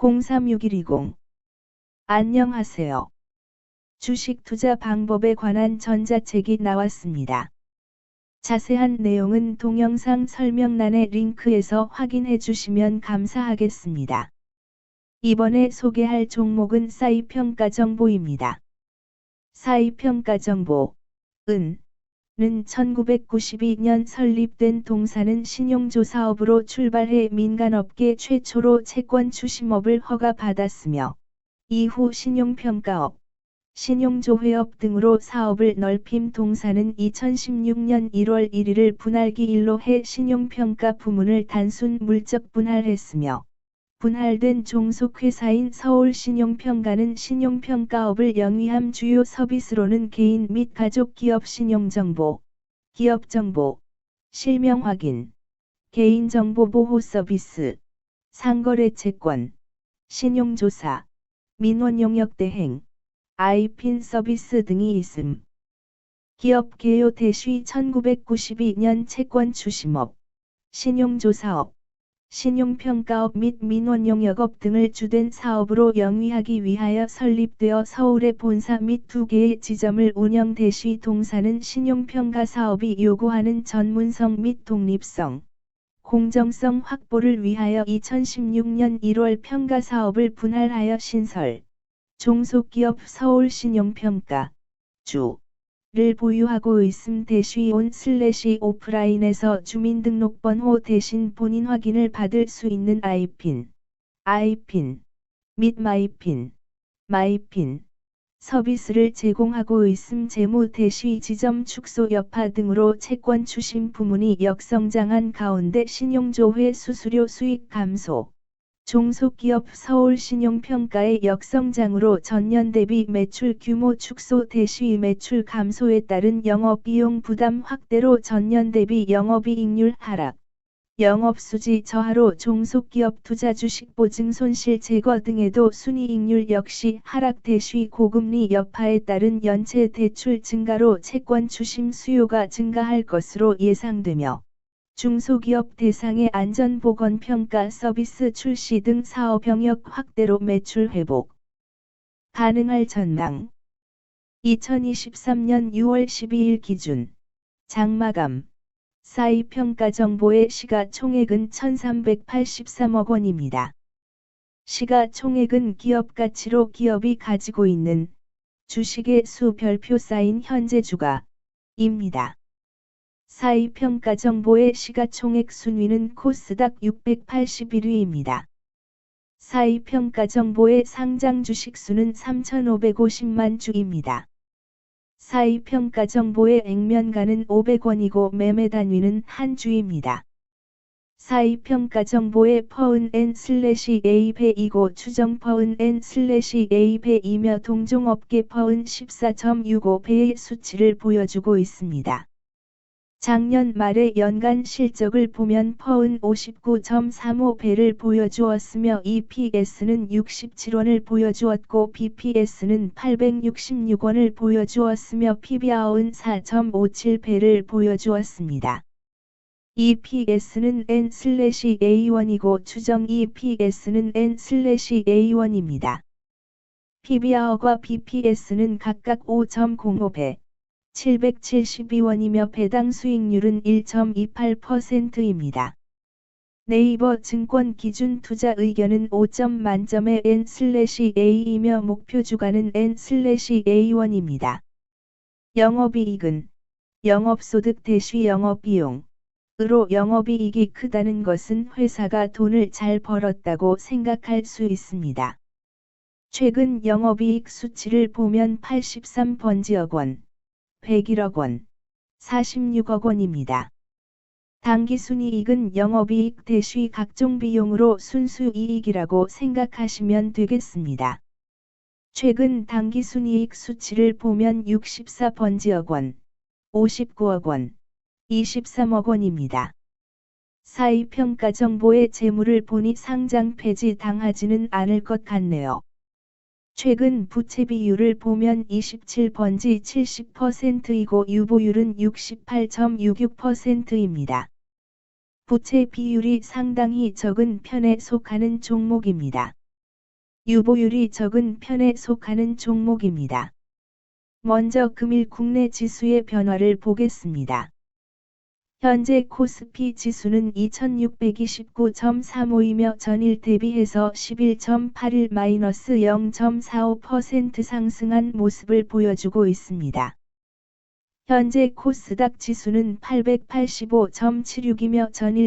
036120 안녕하세요. 주식 투자 방법에 관한 전자책이 나왔습니다. 자세한 내용은 동영상 설명란의 링크에서 확인해 주시면 감사하겠습니다. 이번에 소개할 종목은 사이평가 정보입니다. 사이평가 정보, 은, 는 1992년 설립된 동사는 신용조 사업으로 출발해 민간업계 최초로 채권 추심업을 허가받았으며, 이후 신용평가업, 신용조회업 등으로 사업을 넓힘 동사는 2016년 1월 1일을 분할기 일로 해 신용평가 부문을 단순 물적 분할했으며, 분할된 종속회사인 서울신용평가는 신용평가업을 영위함 주요 서비스로는 개인 및 가족 기업 신용정보, 기업정보, 실명 확인, 개인정보 보호 서비스, 상거래 채권, 신용조사, 민원용역 대행, 아이핀 서비스 등이 있음. 기업 개요 대시 1992년 채권 추심업, 신용조사업, 신용평가업 및 민원용 역업 등을 주된 사업으로 영위하기 위하여 설립되어 서울의 본사 및 두 개의 지점을 운영 대시 동사는 신용평가 사업이 요구하는 전문성 및 독립성, 공정성 확보를 위하여 2016년 1월 평가 사업을 분할하여 신설, 종속기업 서울신용평가, 주, 를 보유하고 있음 대시 온 슬래시 오프라인에서 주민등록번호 대신 본인 확인을 받을 수 있는 아이핀, 아이핀, 및 마이핀, 마이핀 서비스를 제공하고 있음 재무 대시 지점 축소 여파 등으로 채권 추심 부문이 역성장한 가운데 신용조회 수수료 수익 감소, 종속기업 서울신용평가의 역성장으로 전년 대비 매출 규모 축소 대시 매출 감소에 따른 영업비용 부담 확대로 전년 대비 영업이익률 하락, 영업수지 저하로 종속기업 투자 주식 보증 손실 제거 등에도 순이익률 역시 하락 대시 고금리 여파에 따른 연체 대출 증가로 채권 추심 수요가 증가할 것으로 예상되며 중소기업 대상의 안전보건평가 서비스 출시 등 사업 영역 확대로 매출 회복 가능할 전망 2023년 6월 12일 기준 장마감 사이 평가 정보의 시가 총액은 1383억 원입니다. 시가 총액은 기업 가치로 기업이 가지고 있는 주식의 수 별표 쌓인 현재 주가입니다. 사이평가 정보의 시가총액 순위는 코스닥 681위입니다. 사이평가 정보의 상장 주식 수는 3,550만 주입니다. 사이평가 정보의 액면가는 500원이고 매매 단위는 한 주입니다. 사이평가 정보의 퍼은 n 슬래시 a배이고 추정 퍼은 n 슬래시 a배이며 동종업계 퍼은 14.65배의 수치를 보여주고 있습니다. 작년 말의 연간 실적을 보면 퍼은 59.35배를 보여주었으며 EPS는 67원을 보여주었고 BPS는 866원을 보여주었으며 PBR은 4.57배를 보여주었습니다. EPS는 N/A1이고 추정 EPS는 N/A1입니다. PBR과 BPS는 각각 5.05배, 772원이며 배당 수익률은 1.28%입니다. 네이버 증권 기준 투자 의견은 5점 만점의 N/A이며 목표 주가는 N/A1입니다. 영업이익은 영업소득 대시 영업비용 으로 영업이익이 크다는 것은 회사가 돈을 잘 벌었다고 생각할 수 있습니다. 최근 영업이익 수치를 보면 83번지억 원, 101억 원, 46억 원입니다. 당기순이익은 영업이익 대시 각종 비용으로 순수이익이라고 생각하시면 되겠습니다. 최근 당기순이익 수치를 보면 64번지억 원, 59억 원, 23억 원입니다. 사이 평가 정보의 재물을 보니 상장 폐지 당하지는 않을 것 같네요. 최근 부채 비율을 보면 27번지 70%이고 유보율은 68.66%입니다. 부채 비율이 상당히 적은 편에 속하는 종목입니다. 유보율이 적은 편에 속하는 종목입니다. 먼저 금일 국내 지수의 변화를 보겠습니다. 현재 코스피 지수는 2629.35이며 전일 대비해서 11.81-0.45% 상승한 모습을 보여주고 있습니다. 현재 코스닥 지수는 885.76이며 전일